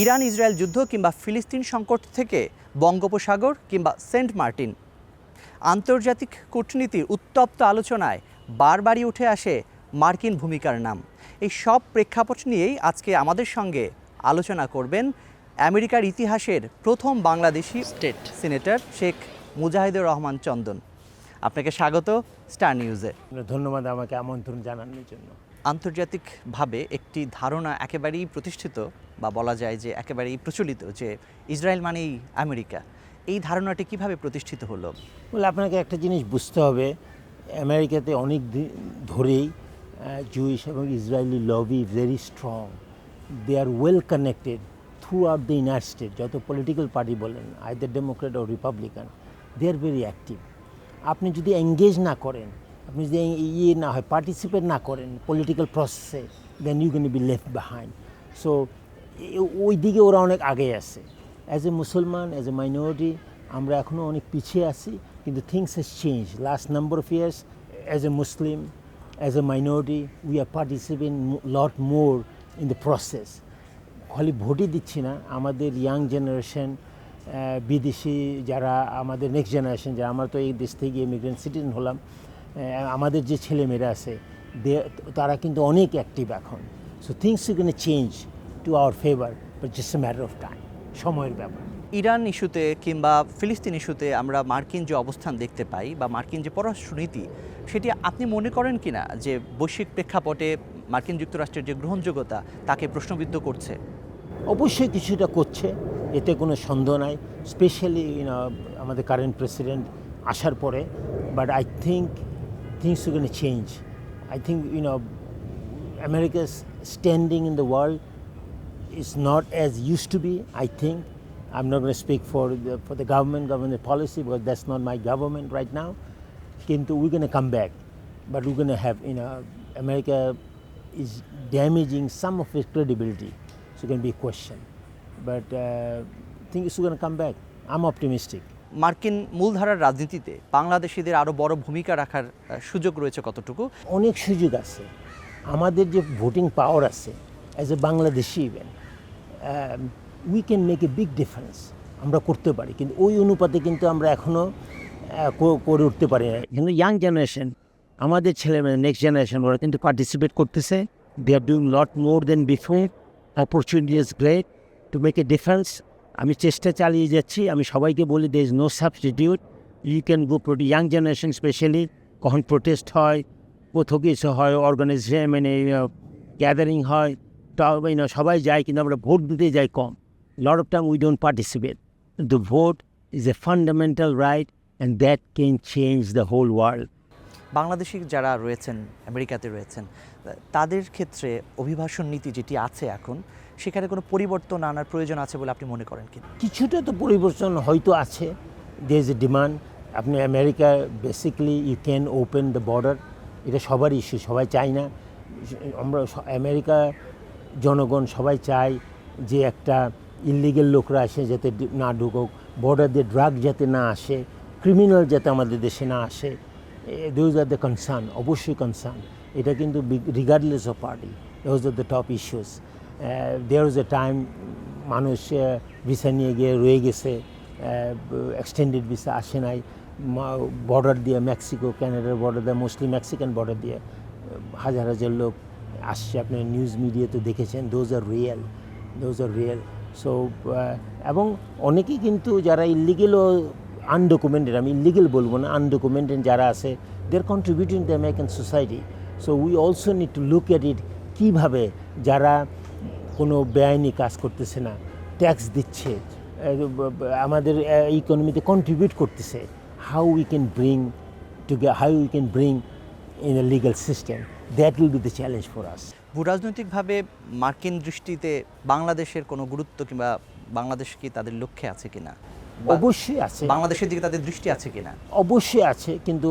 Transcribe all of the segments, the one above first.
Iran Israel যুদ্ধ কিংবা ফিলিস্তিন সংকট থেকে বঙ্গোপসাগর কিংবা সেন্ট মার্টিন। আন্তর্জাতিক কূটনীতির উত্তপ্ত আলোচনায় বারবারই উঠে আসে মার্কিন ভূমিকার নাম। এই সব প্রেক্ষাপট নিয়েই আজকে আমাদের সঙ্গে আলোচনা করবেন আমেরিকার ইতিহাসের প্রথম বাংলাদেশি স্টেট। সিনেটর শেখ মুজাহিদুর রহমান চন্দন। আপনাকে স্বাগত স্টার নিউজে। ধন্যবাদ আমাকে আমন্ত্রণ জানানোর জন্য। আন্তর্জাতিকভাবে একটি ধারণা একেবারেই প্রতিষ্ঠিত বা বলা যায় যে একেবারেই প্রচলিত যে ইসরায়েল মানেই আমেরিকা। এই ধারণাটি কীভাবে প্রতিষ্ঠিত হলো? বলে আপনাকে একটা জিনিস বুঝতে হবে, আমেরিকাতে অনেক ধরেই জুইশ এবং Israeli lobby very strong they are well connected throughout the United State যত পলিটিক্যাল পার্টি বলেন either Democrat O Republican they are very active আপনি যদি এঙ্গেজ না করেন আপনি যদি ইয়ে না হয় পার্টিসিপেট না করেন পলিটিক্যাল প্রসেসে then you can be left behind so ওই দিকে ওরা অনেক আগে আছে। অ্যাজ এ মুসলমান অ্যাজ এ মাইনরিটি আমরা এখনও অনেক পিছিয়ে আছি, কিন্তু things has change last number of years as a Muslim as a minority we are participate lot more in the process খালি ভোটই দিচ্ছি না, আমাদের ইয়াং জেনারেশন বিদেশি যারা আমাদের নেক্সট জেনারেশন যারা আমরা তো এই দেশ থেকে ইমিগ্রেন্ট সিটিজেন হলাম আমাদের যে ছেলেমেয়েরা আছে দে- তারা কিন্তু অনেক অ্যাক্টিভ এখন। So things you can change to our favour but just matter of time সময়ের ব্যাপার। ইরান ইস্যুতে কিংবা ফিলিস্তিন ইস্যুতে আমরা মার্কিন যে অবস্থান দেখতে পাই বা মার্কিন যে পররাষ্ট্রনীতি সেটি আপনি মনে করেন কিনা যে বৈশ্বিক প্রেক্ষাপটে মার্কিন যুক্তরাষ্ট্রের যে গ্রহণযোগ্যতা তাকে প্রশ্নবিদ্ধ করছে? অবশ্যই কিছুটা করছে এতে কোনো সন্দেহ নাই স্পেশালি আমাদের কারেন্ট প্রেসিডেন্ট আসার পরে but I think things are going to change. I think, you know, America's standing in the world is not as used to be, I think. I'm not going to speak for the, for the government, government policy, because that's not my government right now. Kintu, we're going to come back, but we're going to have, you know, America is damaging some of its credibility. So it's going to be a question. But uh, I think it's going to come back. I'm optimistic. মার্কিন মূলধারার রাজনীতিতে বাংলাদেশিদের আরও বড় ভূমিকা রাখার সুযোগ রয়েছে কতটুকু? অনেক সুযোগ আছে। আমাদের যে ভোটিং পাওয়ার আছে as a Bangladeshi even we can make a big difference আমরা করতে পারি। কিন্তু ওই অনুপাতে কিন্তু আমরা এখনও করে উঠতে পারি না কিন্তু ইয়াং জেনারেশন আমাদের ছেলেমেয়ে নেক্সট জেনারেশন ওরা কিন্তু পার্টিসিপেট করতেছে। They are doing lot more than before opportunity is great to make a difference আমি চেষ্টা চালিয়ে যাচ্ছি। আমি সবাইকে বলি there is no substitute you can go pretty young generation specially কখন প্রোটেস্ট হয় কোথাও কিছু হয় অর্গানাইজেশন মানে গ্যাদারিং হয়। know, সবাই যায় কিন্তু আমরা ভোট দিতে যাই কম। Lot of time we don't participate the vote is a fundamental right and that can change the whole world Bangladeshi যারা রয়েছেন আমেরিকাতে রয়েছেন তাদের ক্ষেত্রে অভিবাসন নীতি যেটি আছে এখন সেখানে কোনো পরিবর্তন আনার প্রয়োজন আছে বলে আপনি মনে করেন কিনা কিছুটা তো পরিবর্তন হয়তো আছে। দে ইজ এ ডিমান্ড আপনি America basically you can open the border এটা সবার ইস্যু সবাই চায় না। আমরা আমেরিকা জনগণ সবাই চায় যে একটা ইলিগেল লোকরা আসে যাতে না ঢুকুক। বর্ডার দিয়ে ড্রাগ যাতে না আসে ক্রিমিনাল যাতে আমাদের দেশে না আসে। দোজ আর দ্য কনসার্ন অবশ্যই কনসার্ন এটা কিন্তু regardless of party those are the top issues there is a time মানুষ ভিসা নিয়ে গিয়ে রয়ে গেছে এক্সটেন্ডেড ভিসা আসে নাই বর্ডার দিয়ে মেক্সিকো ক্যানাডার বর্ডার দিয়ে মোস্টলি মেক্সিকান বর্ডার দিয়ে হাজার হাজার লোক আসছে। আপনি নিউজ মিডিয়াতে দেখেছেন those are real those are real so এবং অনেকেই কিন্তু যারা ইলিগেল ও আনডকুমেন্টেড আমি ইলিগেল বলব না আনডকুমেন্টেড যারা আছে they are contributing the American society so we also need to look at it কীভাবে, যারা কোনো বেআইনি কাজ করতেছে না ট্যাক্স দিচ্ছে আমাদের ইকোনমিতে কন্ট্রিবিউট করতেছে। How we can bring to how we can bring in a legal system that will be the challenge for us ভূরাজনৈতিকভাবে মার্কিন দৃষ্টিতে বাংলাদেশের কোনো গুরুত্ব কিংবা বাংলাদেশ কি তাদের লক্ষ্যে আছে কিনা? অবশ্যই আছে। বাংলাদেশের দিকে তাদের দৃষ্টি আছে কিনা? অবশ্যই আছে কিন্তু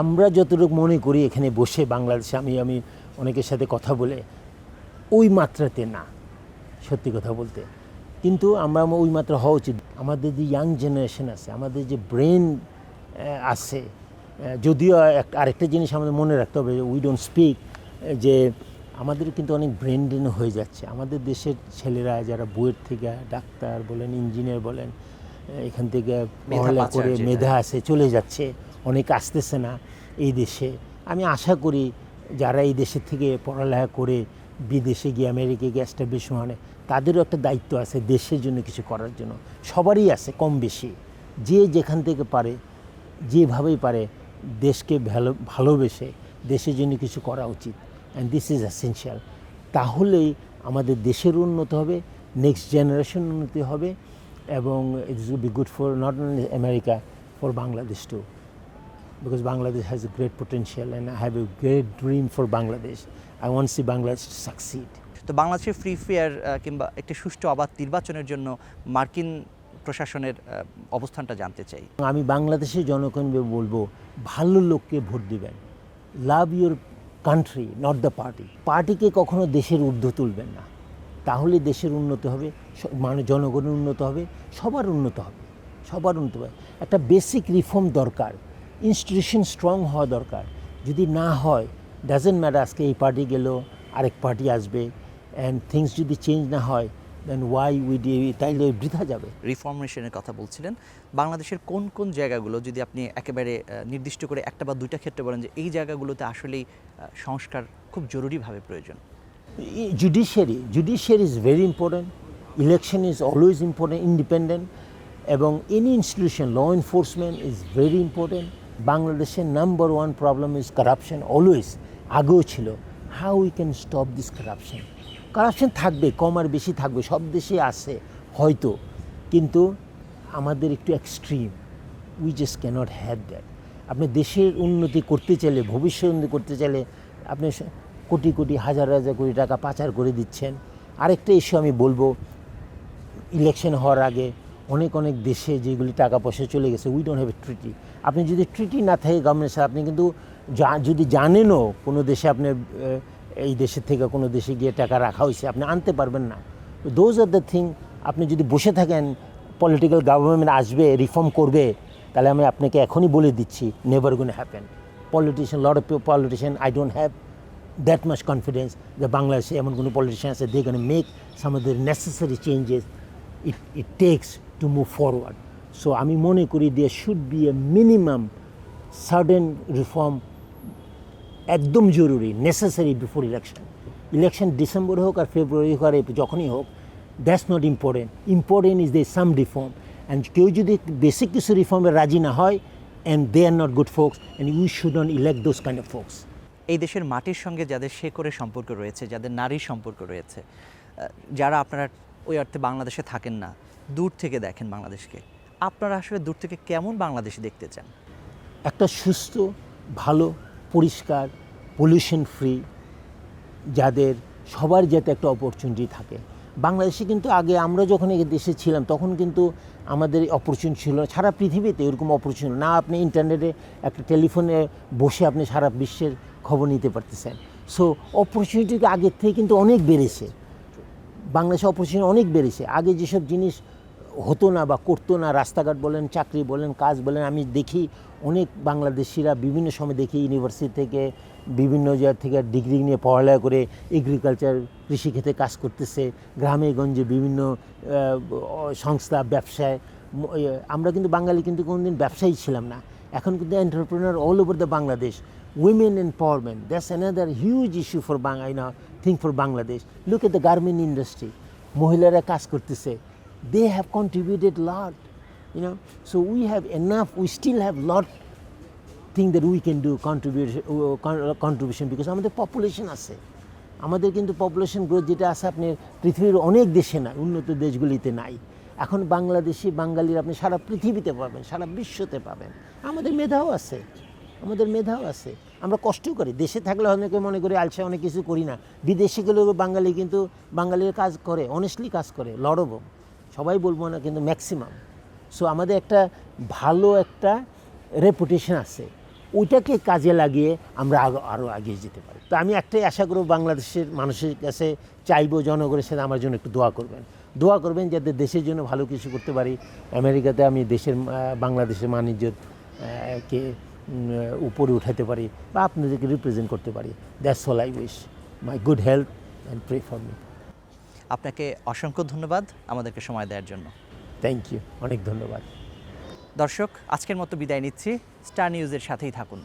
আমরা যতটুকু মনে করি এখানে বসে বাংলাদেশে আমি আমি অনেকের সাথে কথা বলে ওই মাত্রাতে না। সত্যি কথা বলতে। কিন্তু আমরা ওই মাত্রা হওয়া উচিত। আমাদের যে ইয়াং জেনারেশন আছে আমাদের যে ব্রেন আছে যদিও আরেকটা জিনিস আমাদের মনে রাখতে হবে উই ডোন্ট স্পিক যে আমাদের কিন্তু অনেক ব্রেন ড্রেন হয়ে যাচ্ছে। আমাদের দেশের ছেলেরা যারা বইয়ের থেকে ডাক্তার বলেন ইঞ্জিনিয়ার বলেন এখান থেকে মেধা পড়ালেখা করে মেধা আছে চলে যাচ্ছে অনেক আসতেছে না এই দেশে। আমি আশা করি যারা এই দেশের থেকে পড়ালেখা করে বিদেশে গিয়ে আমেরিকা গিয়ে এস্টাবলিশ মানে তাদেরও একটা দায়িত্ব আছে দেশের জন্য কিছু করার জন্য। সবারই আছে, কম বেশি। যে যেখান থেকে পারে, যেভাবেই পারে, দেশকে ভালো, ভালোবেসে দেশের জন্য কিছু করা উচিত। অ্যান্ড দিস ইজ এসেনশিয়াল তাহলেই আমাদের দেশের উন্নতি হবে নেক্সট জেনারেশন উন্নতি হবে, এবং it will be good for not only America for Bangladesh too because Bangladesh has a great potential and I have a great dream for Bangladesh. I want see Bangladesh Bangladesh succeed. তো বাংলাদেশের free fair কিংবা একটি সুষ্ঠু অবাধ নির্বাচনের জন্য মার্কিন প্রশাসনের অবস্থানটা জানতে চাই। আমি বাংলাদেশের জনগণকে বলব ভালো লোককে ভোট দিবেন। Love your country not the party পার্টিকে কখনো দেশের ঊর্ধ্ব তুলবেন না। তাহলে দেশের উন্নত হবে মানে জনগণের উন্নত হবে সবার উন্নত হবে। সবার উন্নত হবে। একটা বেসিক রিফর্ম দরকার। ইনস্টিটিউশন স্ট্রং হওয়া দরকার। যদি না হয় ডাজেন্ট ম্যাটার আজকে এই পার্টি গেল আরেক পার্টি আসবে অ্যান্ড থিংস যদি চেঞ্জ না হয় দেন ওয়াই উই ডি তাইলে বৃথা যাবে। রিফর্মেশনের কথা বলছিলেন। বাংলাদেশের কোন কোন জায়গাগুলো যদি আপনি একেবারে নির্দিষ্ট করে একটা বা দুইটা ক্ষেত্রে বলেন যে এই জায়গাগুলোতে আসলেই সংস্কার খুব জরুরিভাবে প্রয়োজন। Judiciary judiciary is very important election is always important independent এবং any institution law enforcement is very important বাংলাদেশের number one problem is corruption always আগেও ছিল how we can stop this corruption corruption থাকবে, কম আর বেশি থাকবে, সব দেশে আছে, হয়তো। কিন্তু আমাদের একটু extreme we just cannot have that আপনি দেশের উন্নতি করতে চাইলে ভবিষ্যৎ উন্নতি করতে চাইলে, আপনি কোটি কোটি, হাজার হাজার কোটি টাকা পাচার করে দিচ্ছেন। আরেকটা ইস্যু আমি বলব ইলেকশন হওয়ার আগে অনেক অনেক দেশে যেগুলি টাকা পয়সা চলে গেছে we don't have a treaty আপনি যদি ট্রিটি না থাকে গভর্নমেন্ট সাথে, আপনি কিন্তু যা- যদি জানেনও কোনো দেশে আপনি এই দেশের থেকে কোনো দেশে গিয়ে টাকা রাখা হয়েছে আপনি আনতে পারবেন না দোজ আর দ্য থিং আপনি যদি বসে থাকেন পলিটিক্যাল গভর্নমেন্ট আসবে রিফর্ম করবে তাহলে আমি আপনাকে এখনই বলে দিচ্ছি never gonna happen politician lot of politician I don't have that much confidence যে বাংলাদেশে এমন কোনো পলিটিশিয়ান আছে going to make some of the necessary changes it, it takes to move forward. So আমি মনে করি there should be a minimum sudden reform একদম জরুরি necessary before election election December হোক আর ফেব্রুয়ারি হোক আর যখনই হোক that's not important important is they some reform and কেউ যদি বেসিক কিছু রিফর্মে রাজি না হয় and they are not good folks and you should not elect those kind of folks এই দেশের মাটির সঙ্গে যাদের শেকড়ের সম্পর্ক রয়েছে যাদের নারীর সম্পর্ক রয়েছে যারা আপনারা ওই অর্থে বাংলাদেশে থাকেন না দূর থেকে দেখেন বাংলাদেশকে। আপনারা আসলে দূর থেকে কেমন বাংলাদেশ দেখতে চান? একটা সুস্থ ভালো পরিষ্কার পলিউশন ফ্রি যাদের সবার যাতে একটা অপরচুনিটি থাকে। বাংলাদেশে কিন্তু আগে আমরা যখন এই দেশে ছিলাম, তখন কিন্তু আমাদের অপরচুনিটি ছিল। সারা পৃথিবীতে এরকম অপরচুনিটি না। আপনি ইন্টারনেটে একটা টেলিফোনে বসে আপনি সারা বিশ্বের খবর নিতে পারতেছেন। সো অপরচুনিটি আগের থেকে কিন্তু অনেক বেড়েছে। বাংলাদেশে অপরচুনিটি অনেক বেড়েছে। আগে যেসব জিনিস হতো না বা করতো না, রাস্তাঘাট বলেন, চাকরি বলেন, কাজ বলেন, আমি দেখি অনেক বাংলাদেশিরা বিভিন্ন সময় দেখি ইউনিভার্সিটি থেকে বিভিন্ন জায়গা থেকে ডিগ্রি নিয়ে পড়ালেখা করে এগ্রিকালচার কৃষিক্ষেত্রে কাজ করতেছে। গ্রামে, গঞ্জে বিভিন্ন সংস্থা, ব্যবসায় আমরা কিন্তু বাঙালি কিন্তু কোনোদিন ব্যবসায়ী ছিলাম না। এখন কিন্তু entrepreneur all over the Bangladesh. Women empowerment that's another huge issue for I না think for Bangladesh. Look at the garment industry মহিলারা কাজ করতেছে। They have contributed lot you know? So we have enough we still have lot thing that we can do contribution uh, con- contribution because আমাদের population আছে। আমাদের কিন্তু population growth যেটা আছে আপনি পৃথিবীর অনেক দেশে নাই উন্নত দেশগুলিতে নাই। এখন বাংলাদেশি বাঙালির আপনি সারা পৃথিবীতে পাবেন সারা বিশ্বতে পাবেন। আমাদের মেধাও আছে আমাদের মেধাও আছে। আমরা কষ্ট করি দেশে থাকলে অনেকে মনে করি আলসে অনেক কিছু করি না। বিদেশে গেলেও বাঙালি কিন্তু বাঙালির কাজ করে অনেস্টলি কাজ করে লড়ব। সবাই বলব না কিন্তু ম্যাক্সিমাম সো আমাদের একটা ভালো একটা রেপুটেশন আছে। ওইটাকে কাজে লাগিয়ে আমরা আরও এগিয়ে যেতে পারি। তো আমি একটাই আশা করব বাংলাদেশের মানুষের কাছে চাইব জনগণের সাথে আমার জন্য একটু দোয়া করবেন। দোয়া করবেন যাতে দেশের জন্য ভালো কিছু করতে পারি। আমেরিকাতে আমি দেশের বাংলাদেশের কে উপরে উঠাতে পারি বা আপনাদেরকে রিপ্রেজেন্ট করতে পারি। That's all I wish my good health and pray for me. আপনাকে অসংখ্য ধন্যবাদ আমাদেরকে সময় দেওয়ার জন্য। থ্যাংক ইউ অনেক ধন্যবাদ। দর্শক আজকের মতো বিদায় নিচ্ছি। স্টার নিউজের সাথেই থাকুন।